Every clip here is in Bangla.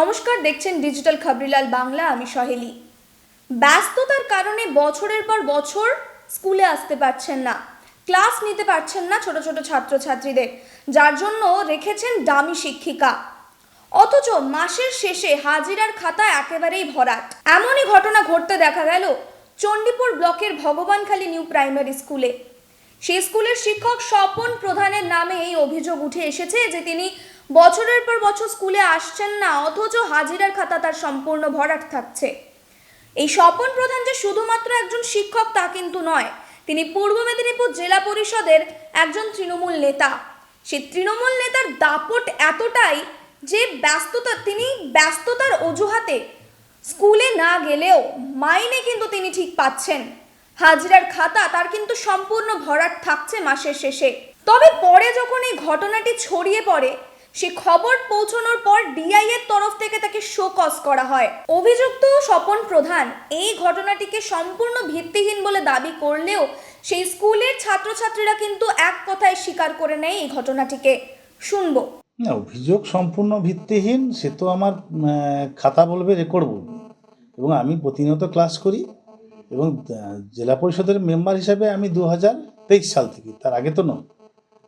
নমস্কার, দেখছেন ডিজিটাল খাবরিলাল বাংলা আমি সহেলি। ব্যস্ততার কারণে বছরের পর বছর স্কুলে আসতে পারছেন না, ক্লাস নিতে পারছেন না ছোট ছোট ছাত্রছাত্রীদের, যার জন্য রেখেছেন দামি শিক্ষিকা। অথচ মাসের শেষে হাজিরার খাতা একেবারেই ভরাট। এমনই ঘটনা ঘটতে দেখা গেল চণ্ডীপুর ব্লকের ভগবানখালী নিউ প্রাইমারি স্কুলে। সেই স্কুলের শিক্ষক স্বপন প্রধানের নামে এই অভিযোগ উঠে এসেছে যে তিনি বছরের পর বছর স্কুলে আসছেন না, অথচ হাজিরার খাতা তার সম্পূর্ণ ভরাট থাকছে। এই স্বপন প্রধান যে শুধুমাত্র একজন শিক্ষক তা কিন্তু নয়, তিনি পূর্ব মেদিনীপুর জেলা পরিষদের একজন তৃণমূল নেতা। সেই তৃণমূল নেতার দাপট এতটাই যে ব্যস্ততা, তিনি ব্যস্ততার অজুহাতে স্কুলে না গেলেও মাইনে কিন্তু তিনি ঠিক পাচ্ছেন। হাজিরার খাতা তার কিন্তু সম্পূর্ণ ভরাট থাকছে মাসের শেষে। তবে পরে যখন এই ঘটনাটি ছড়িয়ে পড়ে সে খবর পৌঁছানোর পর ডিআই এর তরফ থেকে তাকে শোকজ করা হয়। অভিযুক্ত স্বপন প্রধান এই ঘটনাটিকে সম্পূর্ণ ভিত্তিহীন বলে দাবি করলেও সেই স্কুলের ছাত্রছাত্রীরা কিন্তু এক কথায় স্বীকার করে নেয় এই ঘটনাটিকে। শুনব। না, অভিযোগ সম্পূর্ণ ভিত্তিহীন, সে তো আমার খাতা বলবে রেকর্ড বলবে। এবং আমি প্রতিনিয়ত ক্লাস করি এবং জেলা পরিষদের মেম্বার হিসাবে আমি দু হাজার তেইশ সাল থেকে, তার আগে তো নয়।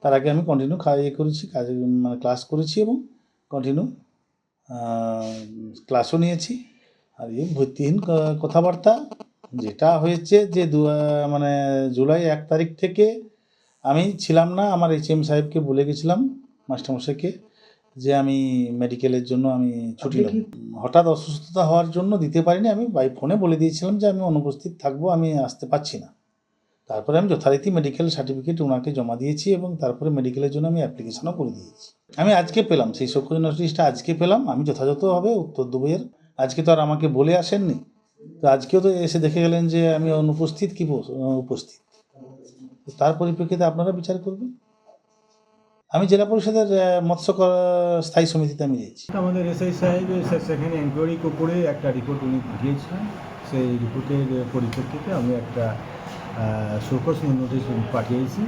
তার আগে আমি কন্টিনিউ ইয়ে করেছি কাজ মানে ক্লাস করেছি এবং কন্টিনিউ ক্লাসও নিয়েছি। আর এই ভিত্তিহীন কথাবার্তা যেটা হয়েছে যে দু মানে জুলাই এক তারিখ থেকে আমি ছিলাম না আমার এইচ এম সাহেবকে বলে গেছিলাম মাস্টারমশাইকে যে আমি মেডিকেলের জন্য আমি ছুটি নেব। হঠাৎ অসুস্থতা হওয়ার জন্য দিতে পারিনি আমি বাই ফোনে বলে দিয়েছিলাম যে আমি অনুপস্থিত থাকব আমি আসতে পারছি না। তারপরে আমি যথারীতি মেডিকেল সার্টিফিকেট ওনাকে জমা দিয়েছি এবং তারপরে মেডিকেলের জন্য আমি অ্যাপ্লিকেশনও করে দিয়েছি। আমি আজকে পেলাম, সেই সক্ষ নোটিশটা আজকে পেলাম, আমি যথাযথভাবে উত্তর দেবো আজকে তো আর আমাকে বলে আসেননি। তো আজকেও তো এসে দেখে গেলেন যে আমি অনুপস্থিত কি উপস্থিত। তার পরিপ্রেক্ষিতে আপনারা বিচার করবেন। আমি জেলা পরিষদের মৎস্য স্থায়ী সমিতিতে আমি দিয়েছি আমাদের এসআই সাহেব সেখানে এনকোয়ারি করে একটা রিপোর্ট উনি দিয়েছিলেন সেই রিপোর্টের পরিপ্রেক্ষিতে আমি একটা শোকস নোটিশ পাঠিয়েছি।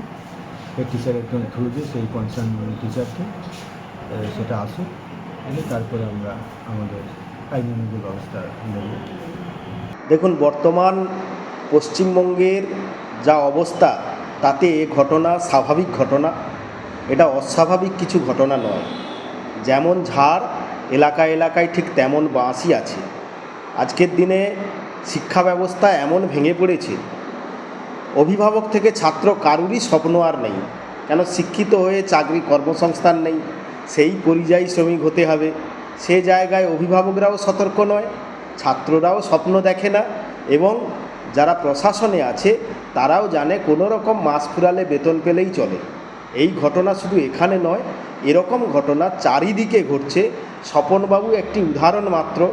হেড টিচারের থ্রু দিয়ে সেই কনসার্ন টিচারকে সেটা আসুক। এলে তারপরে আমরা আমাদের আইনানুগ ব্যবস্থা নেব। দেখুন, বর্তমান পশ্চিমবঙ্গের যা অবস্থা, তাতে এ ঘটনা স্বাভাবিক ঘটনা। এটা অস্বাভাবিক কিছু ঘটনা নয়। যেমন ঝাড় এলাকা এলাকায় ঠিক তেমন বাঁশই আছে। আজকের দিনে শিক্ষা ব্যবস্থা এমন ভেঙে পড়েছে অভিভাবক থেকে ছাত্র কারুরই স্বপ্ন আর নেই। কেন শিক্ষিত হয়ে চাকরি কর্মসংস্থান নেই? সেই পরিযায়ী শ্রমিক হতে হবে। সে জায়গায় অভিভাবকরাও সতর্ক নয়, ছাত্ররাও স্বপ্ন দেখে না এবং যারা প্রশাসনে আছে, তারাও জানে কোনো রকম মাস ফুরালে বেতন পেলেই চলে। এই ঘটনা শুধু এখানে নয়, এরকম ঘটনা চারিদিকে ঘটছে। স্বপনবাবু একটি উদাহরণ মাত্র।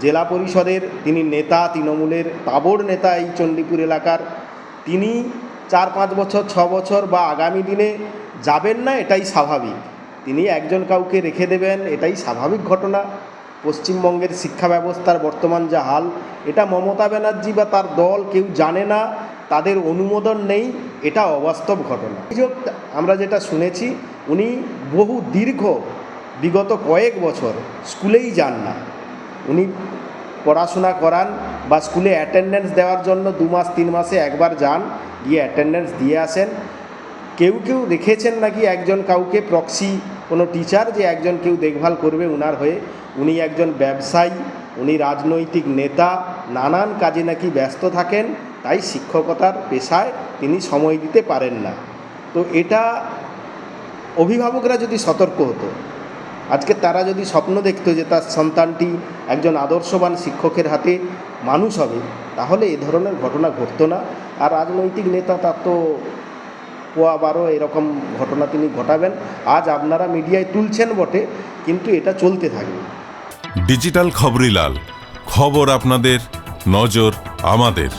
জেলা পরিষদের তিনি নেতা তৃণমূলের তাবড় নেতা এই চণ্ডীপুর এলাকার। তিনি চার পাঁচ বছর, ছ বছর বা আগামী দিনে যাবেন না, এটাই স্বাভাবিক। তিনি একজন কাউকে রেখে দেবেন, এটাই স্বাভাবিক ঘটনা। পশ্চিমবঙ্গের শিক্ষা ব্যবস্থার বর্তমান যা হাল, এটা মমতা ব্যানার্জি বা তার দল কেউ জানে না, তাদের অনুমোদন নেই, এটা অবাস্তব ঘটনা। অভিযোগ, আমরা যেটা শুনেছি, উনি বহু দীর্ঘ, বিগত কয়েক বছর স্কুলেই যান না। উনি পড়াশোনা করান বা স্কুলে অ্যাটেন্ডেন্স দেওয়ার জন্য দু মাস, তিন মাসে একবার যান, গিয়ে অ্যাটেন্ডেন্স দিয়ে আসেন। কেউ কেউ রেখেছেন নাকি একজন কাউকে প্রক্সি কোনো টিচার যে একজন কেউ দেখভাল করবে উনার হয়ে? উনি একজন ব্যবসায়ী, উনি রাজনৈতিক নেতা, নানান কাজে নাকি ব্যস্ত থাকেন, তাই শিক্ষকতার পেশায় তিনি সময় দিতে পারেন না। তো এটা অভিভাবকরা যদি সতর্ক হতো আজকে তারা যদি স্বপ্ন দেখত যে তার সন্তানটি একজন আদর্শবান শিক্ষকের হাতে মানুষ হবে, তাহলে এ ধরনের ঘটনা ঘটতো না। আর রাজনৈতিক নেতা তার তো পোয়া বারো এরকম ঘটনা তিনি ঘটাবেন। আজ আপনারা মিডিয়ায় তুলছেন বটে, কিন্তু এটা চলতে থাকবে। ডিজিটাল খবরিলাল খবর আপনাদের, নজর আমাদের।